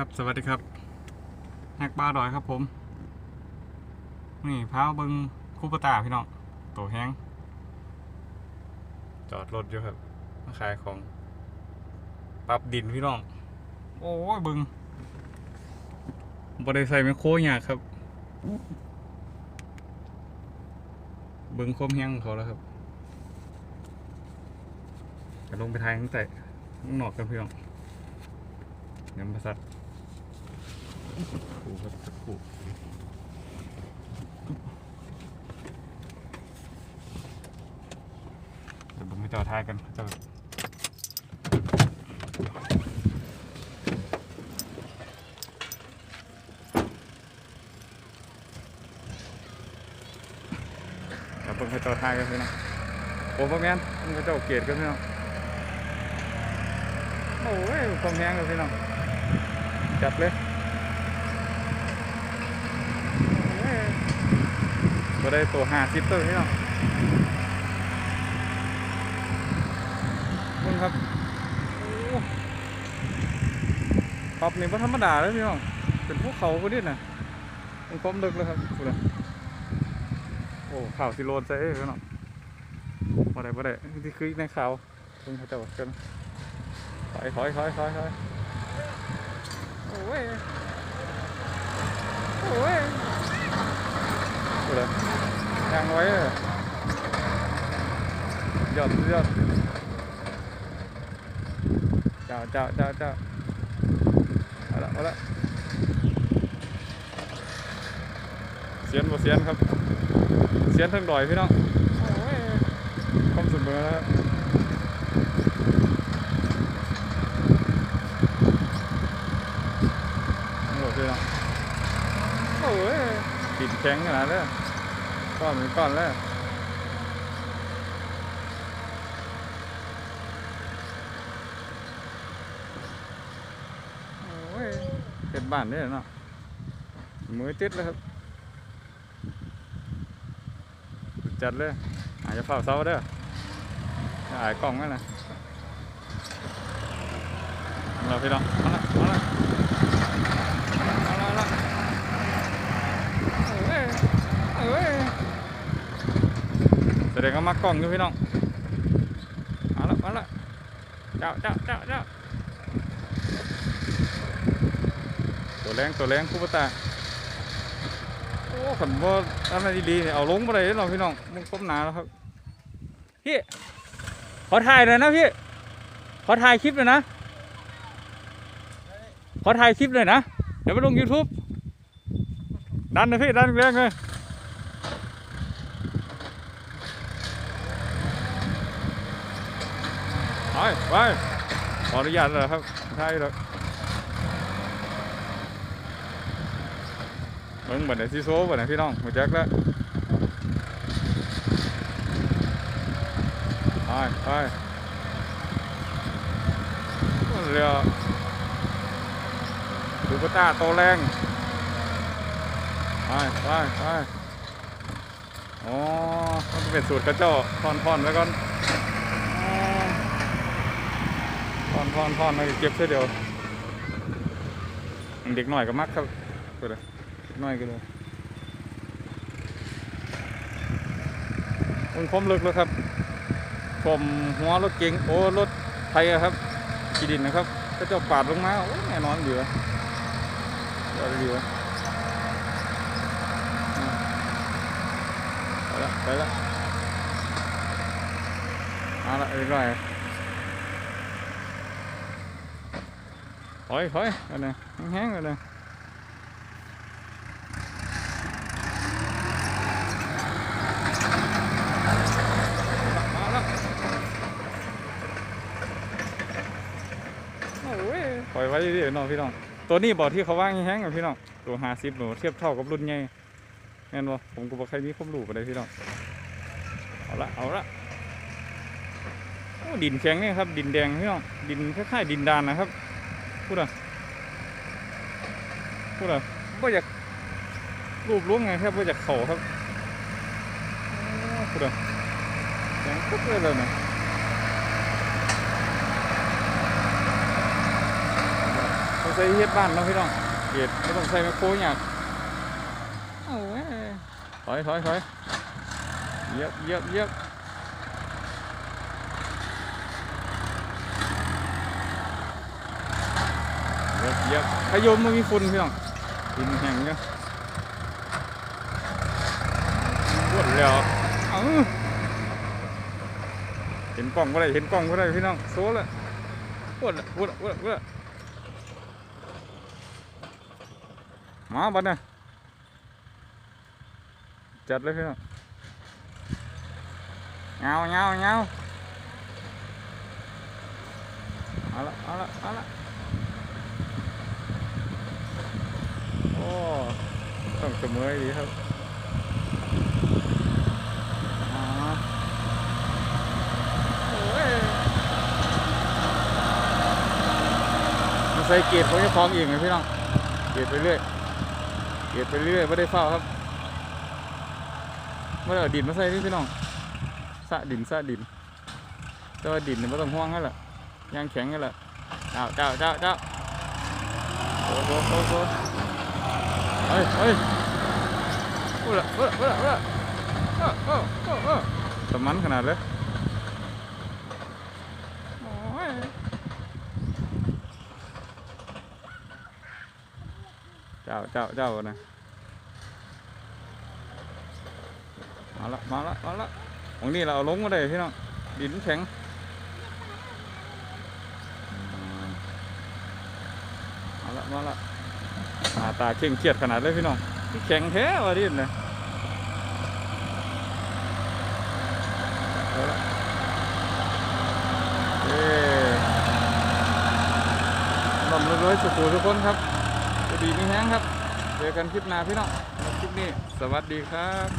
ครับสวัสดีครับแฮกบ้าดอยครับผม นี่พาวเบิงคูปตาพี่น้องโตแห้งจอดรถอยู่ครับมาขายของปรับดินพี่น้อง โอ้ยเบิงบริใส่ไมโครยากครับ เบิงคมแห้งของเขาแล้วครับจะลงไปทายข้างใต้ข้างนอกกันพี่น้องยำประสัด เดี๋ยวผมไปต่อท้ายกันเจ้าเดี๋ยวผมไปต่อท้ายกันพี่น้องโอ้พ่อแม่นผมไปเจ้าเกตกันพี่น้องโอ้ยความแห้งเลยพี่น้องจัดเลย ก็ได้ตัวห้าสิบตัวนี่เนาะมึงครับโอ้ปรับนี่ไม่ธรรมดาเลยพี่น้องเป็นภูเขาคนนี้นะมันความลึกเลยครับดูเลยโอ้ข่าวสิโลนใส่เอ้ยพี่น้องบ่ได้บ่ได้ที่คือในข่าวเพิ่งเขาจะบอกกันถอยถอยถอยถอยถอยโอ้ยโอ้ย ดูเลยยางไว้เลยอดยอดเจ้าเจ้าเจ้าเจ้าเอาละเอาละเสียนบ่เสียนครับ เสียนทั้งดอยพี่น้องความสุดเบอร์แล้วหมดเลยนะโอ้ยติดแข็งขนาดเลย ก้อนเป็นก้อนแล้วเป็นบ้านเนี่ยเนาะมือติดเลยครับจัดเลยอาจจะเฝ้าเสาเด้อจะหายกล้องไว้นแหละเราพี่น้องเอาละเอาละเอาละเอาละเอ้ยเอ้ย แสดงว่ามากล้องอยู่พี่น้องเอาละเอาละเจ้าเจ้าเจ้าเจ้าตัวแรงตัวแรงคู่ปตาโอ้ขันว่าอะไรดีๆเนี่ยเอาลงมาเลยเนาะพี่น้องมึงก้มหนาแล้วครับพี่ขอถ่ายหน่อยนะพี่ขอถ่ายคลิปหน่อยนะขอถ่ายคลิปหน่อยนะเดี๋ยวไปลง YouTube ดันนะพี่ดันแรงเลย ไปไปขออนุญาตเลยครับถ่ายเลยเบิ่งบันไดซีโซ่บันไดพี่น้องมาแจ็คแล้วไปไปเรือดูกระตาโตแรงไปไปไปอ๋อมันเป็นสูตรกระเจ้าทอนทอนไว้ก่อน ทอนทอนทอนแล้วก็เก็บเสียเดียวเด็กหน่อยก็มักครับเปิดเลยหน่อยก็เลยมันคมลึกแล้วครับผมหัวรถเก๋งโอ้รถไทยครับกีดินนะครับก็เจ้าปาดลงมาโอ้แน่นอนอยู่อะยอดดีวะไปละไปละเอาละเรียบร้อย ถอยถอยกันเลยแห้งๆกันเลยมาละโอ้ยปล่อยไว้ดิน้องพี่น้อง ตัวนี้บอกที่เขาว่างแห้งกับพี่น้อง ตัวหาซิบหนูเทียบเท่ากับรุ่นใหญ่แม่นบ่ผมก็บอกใครมีความรู้ไปเลยพี่น้อง เอาละเอาละดินแข็งนี่ครับ ดินแดงพี่น้อง ดินคล้ายๆดินดานนะครับ พูดอะพูดอะว่าอยากรูปล้วงไงครับว่าอยากเข่าครับโอ้พูดอะแข็งปุ๊บเลยเลยนะใส่เฮ็ดบ้านเนาะพี่น้องเกตไม่ต้องใส่แมคโครหยาบโอ้ยถอยถอยถอยเหยียบเหยียบเหยียบ เหยียบเหยียบขยมมันมีฝุ่นพี่น้องดินแห้งเนาะปวดแล้วเอ้าเห็นกล้องก็ได้เห็นกล้องก็ได้พี่น้องโซ่ละปวดละปวดละปวดละปวดละมาบัดนี่ยจัดเลยพี่น้องเงาเงาเงาเอาละเอาละเอาละโอ้ ต้องเสมอดีครับอ่าโอ้ยมาใส่เกตของเจ้าของเองเลยพี่น้อง เกตไปเรื่อย เก็บไปเรื่อยไม่ได้เฝ้าครับไม่ได้อาดินมาใส่พี่น้องสะดินสะดินแต่ว่าดินไม่ต้องห่วงนั่นแหละยางแข็งนั่นแหละเจ้าเจ้าเจ้าเจ้าโอ้โหโอ้โหเฮ้ยเฮ้ย พูดละพูดละพูดละพูดละเออเออเออเออสมันขนาดเลยโอ้ยเจ้าเจ้าเจ้านะมาละมาละมาละตรงนี้เราเอาลงมาได้พี่น้องดินแข็งมาละมาละหน้าตาเข่งเครียดขนาดเลยพี่น้องที่ แข็งแท้วะดินนะเอ๊ละลำรวยๆสุขทุกคนครับจะดีมีแห้งครับ เจอกันคลิปหน้าพี่น้อง คลิปนี้ สวัสดีครับ